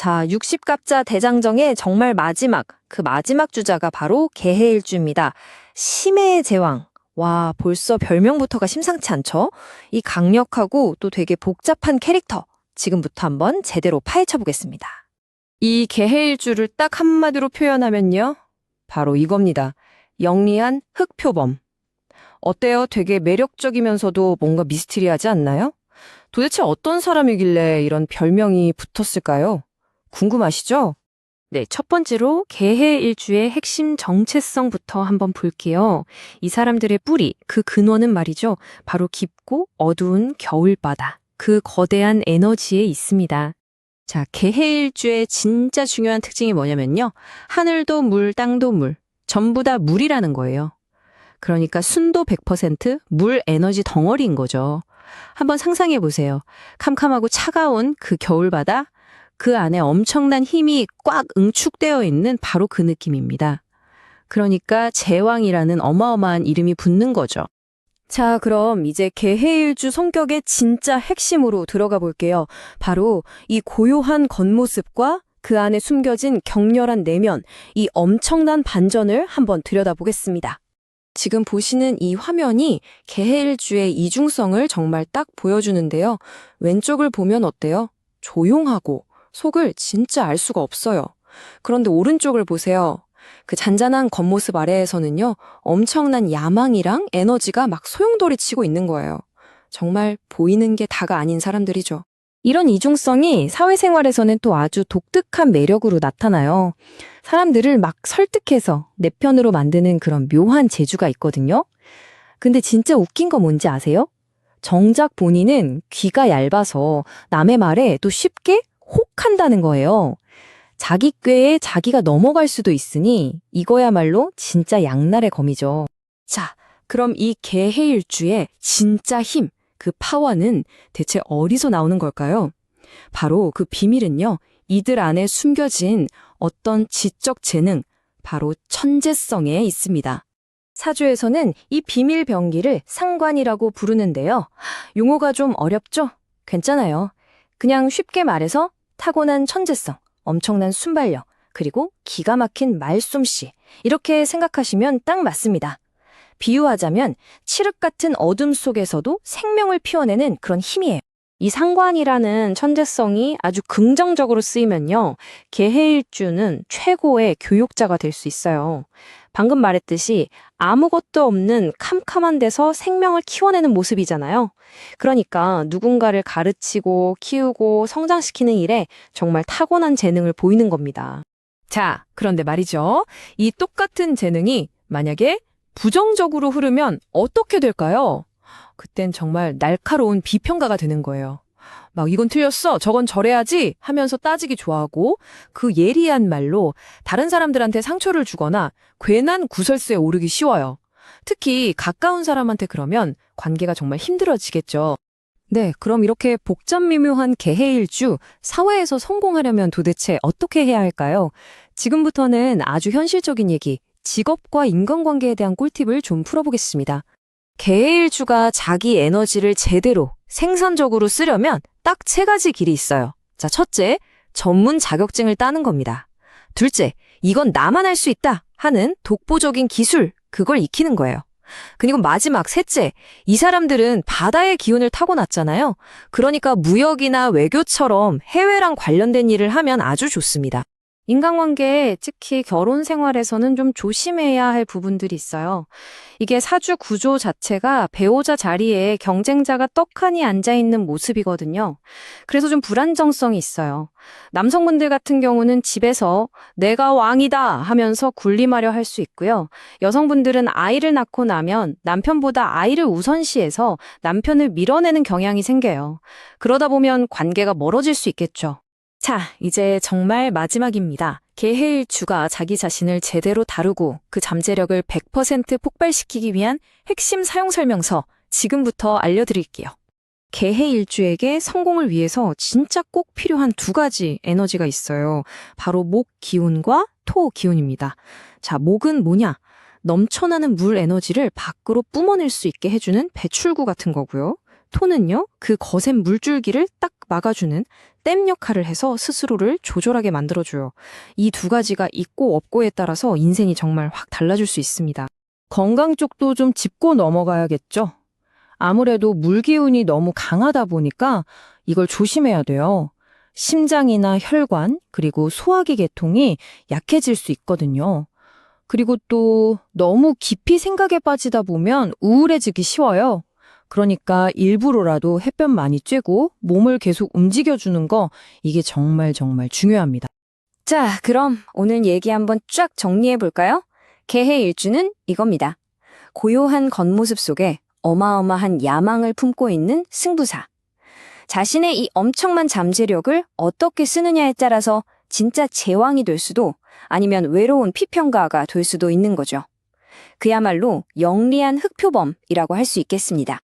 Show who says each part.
Speaker 1: 자, 60갑자 대장정의 정말 마지막, 그 마지막 주자가 바로 개해일주입니다. 심해의 제왕. 와, 벌써 별명부터가 심상치 않죠? 이 강력하고 또 되게 복잡한 캐릭터. 지금부터 한번 제대로 파헤쳐 보겠습니다. 이 개해일주를 딱 한마디로 표현하면요. 바로 이겁니다. 영리한 흑표범. 어때요? 되게 매력적이면서도 뭔가 미스티리하지 않나요? 도대체 어떤 사람이길래 이런 별명이 붙었을까요? 궁금하시죠? 네, 첫 번째로 개해 일주의 핵심 정체성부터 한번 볼게요. 이 사람들의 뿌리, 그 근원은 말이죠. 바로 깊고 어두운 겨울바다, 그 거대한 에너지에 있습니다. 자, 개해 일주의 진짜 중요한 특징이 뭐냐면요. 하늘도 물, 땅도 물, 전부 다 물이라는 거예요. 그러니까 순도 100%, 물 에너지 덩어리인 거죠. 한번 상상해 보세요. 캄캄하고 차가운 그 겨울바다, 그 안에 엄청난 힘이 꽉 응축되어 있는 바로 그 느낌입니다. 그러니까 제왕이라는 어마어마한 이름이 붙는 거죠. 자, 그럼 이제 개해일주 성격의 진짜 핵심으로 들어가 볼게요. 바로 이 고요한 겉모습과 그 안에 숨겨진 격렬한 내면, 이 엄청난 반전을 한번 들여다보겠습니다. 지금 보시는 이 화면이 개해일주의 이중성을 정말 딱 보여주는데요. 왼쪽을 보면 어때요? 조용하고 속을 진짜 알 수가 없어요. 그런데 오른쪽을 보세요. 그 잔잔한 겉모습 아래에서는요, 엄청난 야망이랑 에너지가 막 소용돌이 치고 있는 거예요. 정말 보이는 게 다가 아닌 사람들이죠. 이런 이중성이 사회생활에서는 또 아주 독특한 매력으로 나타나요. 사람들을 막 설득해서 내 편으로 만드는 그런 묘한 재주가 있거든요. 근데 진짜 웃긴 거 뭔지 아세요? 정작 본인은 귀가 얇아서 남의 말에 또 쉽게 혹한다는 거예요. 자기 꾀에 자기가 넘어갈 수도 있으니 이거야말로 진짜 양날의 검이죠. 자, 그럼 이 개해일주의 진짜 힘, 그 파워는 대체 어디서 나오는 걸까요? 바로 그 비밀은요, 이들 안에 숨겨진 어떤 지적 재능, 바로 천재성에 있습니다. 사주에서는 이 비밀 병기를 상관이라고 부르는데요. 용어가 좀 어렵죠? 괜찮아요. 그냥 쉽게 말해서 타고난 천재성, 엄청난 순발력, 그리고 기가 막힌 말솜씨. 이렇게 생각하시면 딱 맞습니다. 비유하자면 칠흑 같은 어둠 속에서도 생명을 피워내는 그런 힘이에요. 이 상관이라는 천재성이 아주 긍정적으로 쓰이면요. 개해일주는 최고의 교육자가 될 수 있어요. 방금 말했듯이 아무것도 없는 캄캄한 데서 생명을 키워내는 모습이잖아요. 그러니까 누군가를 가르치고 키우고 성장시키는 일에 정말 타고난 재능을 보이는 겁니다. 자, 그런데 말이죠. 이 똑같은 재능이 만약에 부정적으로 흐르면 어떻게 될까요? 그땐 정말 날카로운 비평가가 되는 거예요. 막 이건 틀렸어, 저건 저래야지 하면서 따지기 좋아하고 그 예리한 말로 다른 사람들한테 상처를 주거나 괜한 구설수에 오르기 쉬워요. 특히 가까운 사람한테 그러면 관계가 정말 힘들어지겠죠. 네, 그럼 이렇게 복잡 미묘한 개해일주, 사회에서 성공하려면 도대체 어떻게 해야 할까요? 지금부터는 아주 현실적인 얘기, 직업과 인간관계에 대한 꿀팁을 좀 풀어보겠습니다. 개일주가 자기 에너지를 제대로 생산적으로 쓰려면 딱 세 가지 길이 있어요. 자, 첫째, 전문 자격증을 따는 겁니다. 둘째, 이건 나만 할 수 있다 하는 독보적인 기술, 그걸 익히는 거예요. 그리고 마지막 셋째, 이 사람들은 바다의 기운을 타고났잖아요. 그러니까 무역이나 외교처럼 해외랑 관련된 일을 하면 아주 좋습니다. 인간관계, 특히 결혼 생활에서는 좀 조심해야 할 부분들이 있어요. 이게 사주 구조 자체가 배우자 자리에 경쟁자가 떡하니 앉아있는 모습이거든요. 그래서 좀 불안정성이 있어요. 남성분들 같은 경우는 집에서 내가 왕이다 하면서 군림하려 할 수 있고요. 여성분들은 아이를 낳고 나면 남편보다 아이를 우선시해서 남편을 밀어내는 경향이 생겨요. 그러다 보면 관계가 멀어질 수 있겠죠. 자, 이제 정말 마지막입니다. 개해일 주가 자기 자신을 제대로 다루고 그 잠재력을 100% 폭발시키기 위한 핵심 사용 설명서 지금부터 알려드릴게요. 개해일주에게 성공을 위해서 진짜 꼭 필요한 두 가지 에너지가 있어요. 바로 목 기운과 토 기운입니다. 자, 목은 뭐냐? 넘쳐나는 물 에너지를 밖으로 뿜어낼 수 있게 해주는 배출구 같은 거고요. 토는요, 그 거센 물줄기를 딱 막아주는 댐 역할을 해서 스스로를 조절하게 만들어줘요. 이 두 가지가 있고 없고에 따라서 인생이 정말 확 달라질 수 있습니다. 건강 쪽도 좀 짚고 넘어가야겠죠. 아무래도 물 기운이 너무 강하다 보니까 이걸 조심해야 돼요. 심장이나 혈관, 그리고 소화기 계통이 약해질 수 있거든요. 그리고 또 너무 깊이 생각에 빠지다 보면 우울해지기 쉬워요. 그러니까 일부러라도 햇볕 많이 쬐고 몸을 계속 움직여주는 거 이게 정말 정말 중요합니다.
Speaker 2: 자, 그럼 오늘 얘기 한번 쫙 정리해 볼까요? 개해 일주는 이겁니다. 고요한 겉모습 속에 어마어마한 야망을 품고 있는 승부사. 자신의 이 엄청난 잠재력을 어떻게 쓰느냐에 따라서 진짜 제왕이 될 수도 아니면 외로운 피평가가 될 수도 있는 거죠. 그야말로 영리한 흑표범이라고 할 수 있겠습니다.